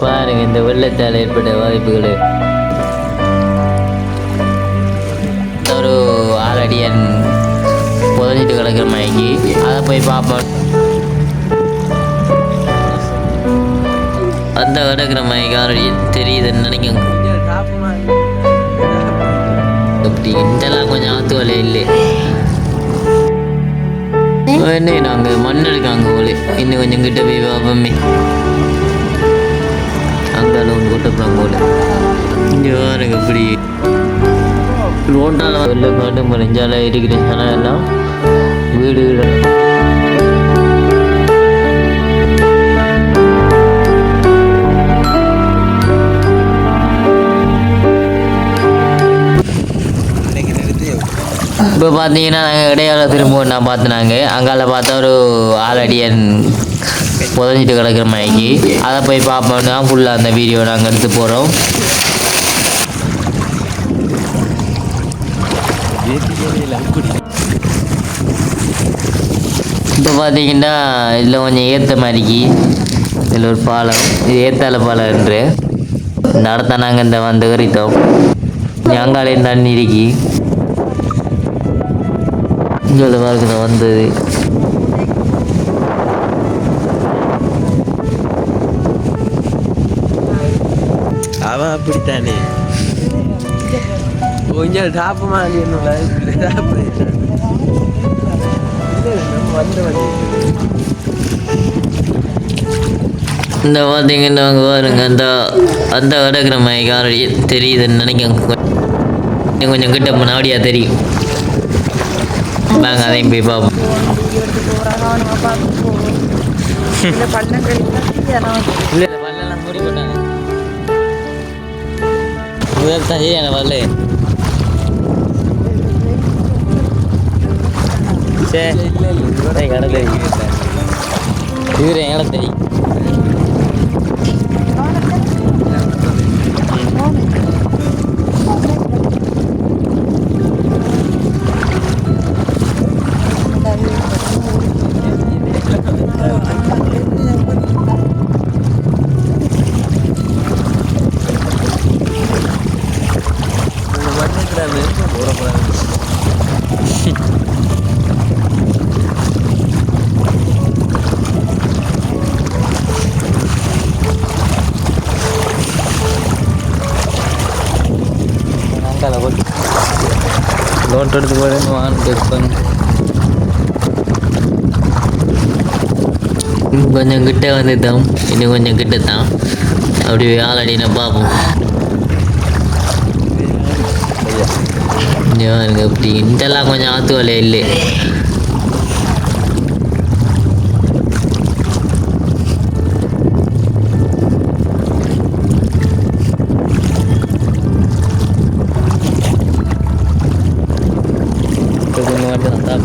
பாருங்க இந்த வெள்ளத்தால் ஏற்பட்ட வாய்ப்புகள் ஒரு ஆளடியன் புதஞ்சிட்டு கிடக்கிற மயங்கி அதை போய் பார்ப்போம். அந்த கிடக்கிற மயங்கி ஆல்ரெடி தெரியுதுன்னு நினைக்கிறேன் அப்படி இதெல்லாம் கொஞ்சம் ஆத்து வலையே இல்லை. என்ன நாங்கள் மண் எடுக்காங்க போல இன்னும் கொஞ்சம் கிட்ட போய் பார்ப்போமே. அங்கால ஒன்று கொட்டப்பலாம் போல. இங்கே பாருங்க இப்படி. ரோட்டால் வெளில காட்டு மறைஞ்சால இருக்கிற ஜனம் எல்லாம் வீடு வீடு. இப்போ பார்த்தீங்கன்னா நாங்கள் இடையாள திரும்ப நான் பார்த்துனாங்க அங்கால பார்த்தா ஒரு ஆளடியன் புதஞ்சிட்டு கிடக்கிற மயக்கி அதை போய் பார்ப்போம்னா ஃபுல்லாக அந்த வீடியோ நாங்கள் எடுத்து போகிறோம் இப்போ பார்த்தீங்கன்னா இதில் கொஞ்சம் ஏற்ற மாதிரிக்கு இதில் ஒரு பாலம் இது ஏத்தால பாலம் என்று. நடத்த நாங்கள் இந்த வந்து ஏறிட்டோம் எங்காலையும் தண்ணி இருக்கி. இங்கே பாருங்க வந்தது. அவன் அப்படித்தானே? கொஞ்சம் டாப்பு மாதிரி இந்த பார்த்தீங்கன்னா அங்கே பாருங்க அந்த அந்த கிடக்கிற மாதிரி தெரியுதுன்னு நினைக்கிறேன். கொஞ்சம் கிட்ட முன்னாடியா தெரியும். வாங்க அதையும் போய் பார்ப்போம் இல்லை பல்லெல்லாம் மூடி போட்டாங்க முதல் தான் சரியான பல்லு சரி கடை தெரியும் இவரு தெரியும் போட்டு லோட் எடுத்து போகிறேன் வான் டெஸ்ட் பண்ணு கொஞ்சம் கிட்ட வந்துட்டோம் இன்னும் கொஞ்சம் கிட்ட தான். அப்படி ஆளடினா பார்ப்போம். இங்க பாருங்க இப்படி கொஞ்சம் ஆத்து வேலை இல்லை கொஞ்சம் மட்டும் தான்.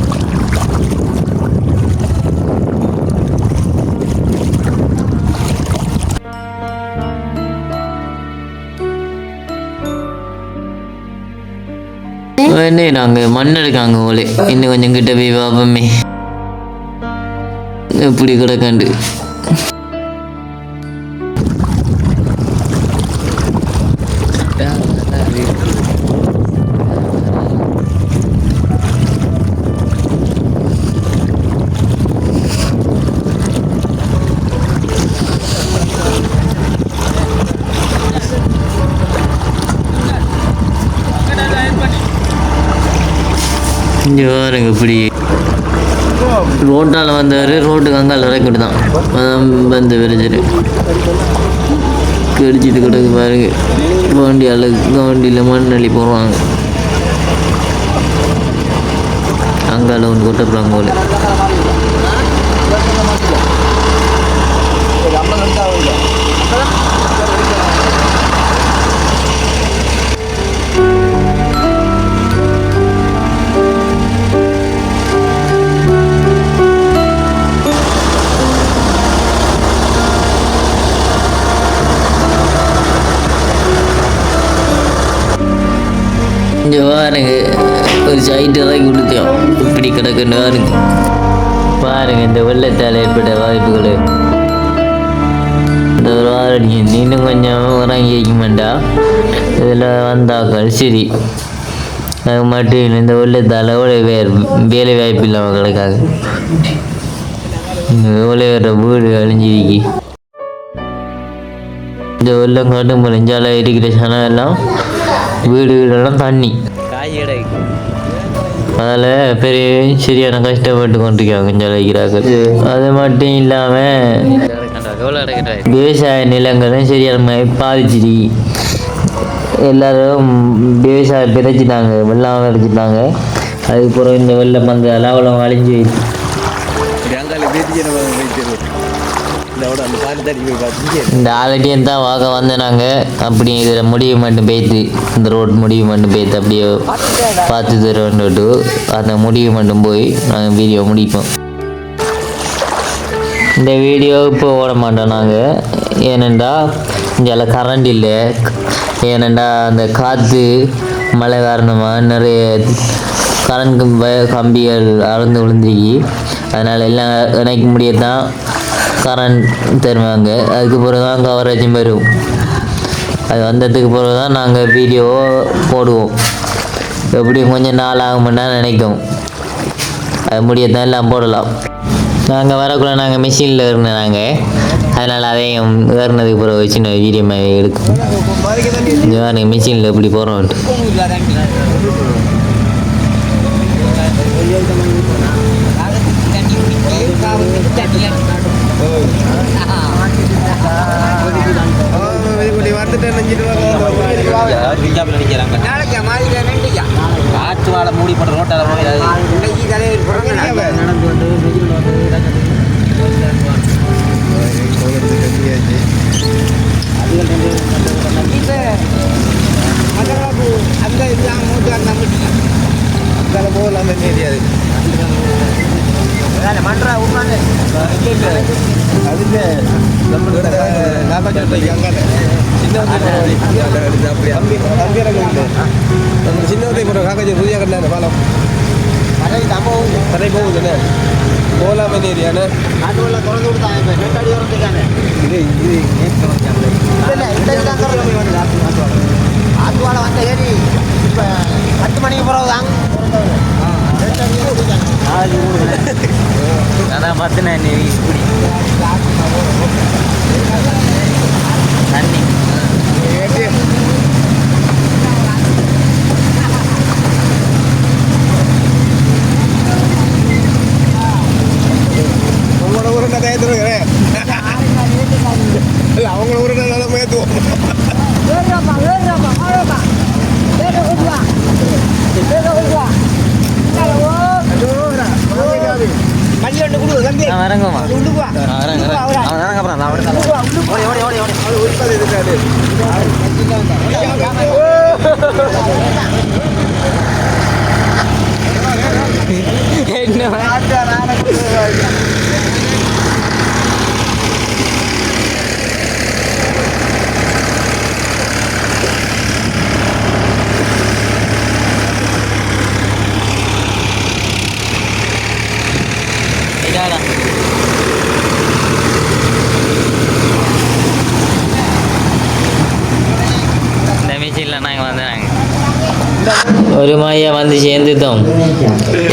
என்ன நாங்கள் மண் எடுக்காங்க போலே இன்னும் கொஞ்சம் கிட்ட போய் பார்ப்போமே எப்படி கிடக்காண்டு. இங்கே பாருங்க இப்படி. ரோட்டால் வந்தவர் ரோட்டுக்கு அங்கால இறக்கிட்டு தான். வந்து விரைஞ்சிரு. கடிச்சிட்டு கிடக்கு பாருங்க. வண்டி அழகு வண்டியில் மண் அள்ளி போடுவாங்க அங்கால ஒன்று கொட்டப்படாங்க போல. இங்கே பாருங்க ஒரு சைட்டை தான் கொடுத்தோம். இப்படி கிடக்குன்னு பாருங்க பாருங்க இந்த வெள்ளத்தால் ஏற்பட்ட வாய்ப்புகள். இந்த ஒரு வாரம் இன்னும் கொஞ்சம் உறங்கி வைக்க மாட்டா இதில் வந்தாக்கள் சரி. அது மட்டும் இல்லை இந்த வெள்ளத்தால் எவ்வளோ பேர் வேலை வாய்ப்பு இல்லாமல் கிடக்காது. இந்த எவ்வளோ பேர் வீடு அழிஞ்சிருக்கு. இந்த வெள்ளம் காட்டும் பொழிஞ்சால இருக்கிற சனம் எல்லாம் வீடு வீடெல்லாம் தண்ணி. அதில் பெரிய சரியான கஷ்டப்பட்டு கொண்டிருக்காங்க கொஞ்சம் வைக்கிறார்கள் அது மட்டும் இல்லாமல் விவசாய நிலங்களும் சரியான மாதிரி பாதிச்சிடி எல்லாரும் விவசாயம் பிரிச்சுட்டாங்க வெள்ளம் விதைச்சிட்டாங்க அதுக்கப்புறம் இந்த வெள்ளம் வந்ததால் அவ்வளோ அழிஞ்சு இந்த விட தான் பால் தடி நாங்கள் தான் அப்படி இதில் முடிவு மட்டும் பேத்து இந்த ரோட் முடிவு மட்டும் பேத்து அப்படியே பார்த்து தருவோன்ட்டு அந்த முடிவு மட்டும் போய் நாங்கள் வீடியோ முடிப்போம். இந்த வீடியோ இப்போ ஓட மாட்டோம் நாங்கள் ஏனெண்டா இங்கே கரண்ட் இல்லை. ஏனெண்டா அந்த காற்று மழை காரணமாக நிறைய கரண்ட் கம்பிகள் அறந்து விழுந்துருக்கி. அதனால் எல்லாம் இணைக்க முடியத்தான் கரண்ட் தருவாங்க. அதுக்கு பிறகு தான் கவரேஜும் வரும். அது வந்ததுக்கு பிறகு தான் நாங்கள் வீடியோ போடுவோம். எப்படியும் கொஞ்சம் நாள் ஆகும்னா நினைக்கும். அது முடியத்தான் எல்லாம் போடலாம். நாங்கள் வரக்குள்ள நாங்கள் மிஷினில் இருந்தோம் நாங்கள் அதனால் அதையும் ஏறினதுக்கு பிறகு சின்ன வீடியோ மாதிரி எடுக்கும். இந்த மிஷினில் எப்படி போகிறோம் காற்று அதுல நம்மளோட சின்ன கூட காக்காச்சி புதிய கட்டின பாலம். கடை போகுதுண்ணே போகலாமே ஏரியாண்ணே இது இது பத்து மணிக்கு பிறகுதான் அதான் பார்த்தினா நீ இப்படி தண்ணி உங்களோட ஊரு நான் ஏற்றுறேன் அவங்கள ஊரு நான் ஏற்றுவோம் ஏறுறாப்பா ஏறுறாப்பா ஆடுறாப்பா ஏற விடுவா ஏற விடுவா மல்லி ஒன்று கொடு தம்பி நான் வரங்கம்மா வரேன் அவன் வரங்க அப்புறம் நான் வரேன். ஓடி ஓடி ஓடி ஓடி. என்ன இதாடா இந்த மிஷினில் நாங்கள் வந்தாங்க ஒரு மாதிரியா வந்து சேர்ந்துட்டோம்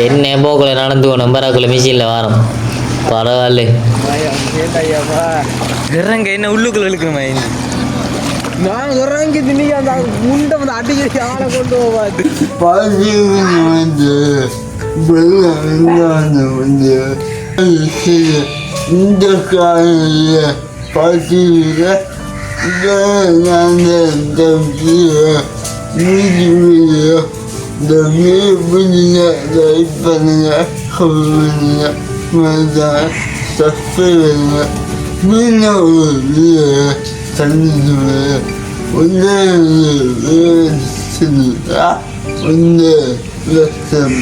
என்ன போக்குள்ள நடந்து போனோம் பரவாக்குள்ள மிஷினில் வரோம் பரவாயில்ல இறங்க என்ன உள்ளுக்குள்ள இழுக்குமா நான் சொல்றேன் நீங்க அந்த முண்டை வந்து அடிக்கடி ஆளை கொண்டு போவாது பதிவு வந்து வெள்ளாண்டு வந்து இந்த காலையில் பதிவில் வீடியோ இந்த வீடியோ லைக் பண்ணுங்க பண்ணுங்க மறந்தால் சப்ஸ்கிரைப் பண்ணுங்க மீண்டும் ஒரு வீடியோ சந்திச்சுவேன் ஒன்றே ஒன்று ஒன்று லட்சம்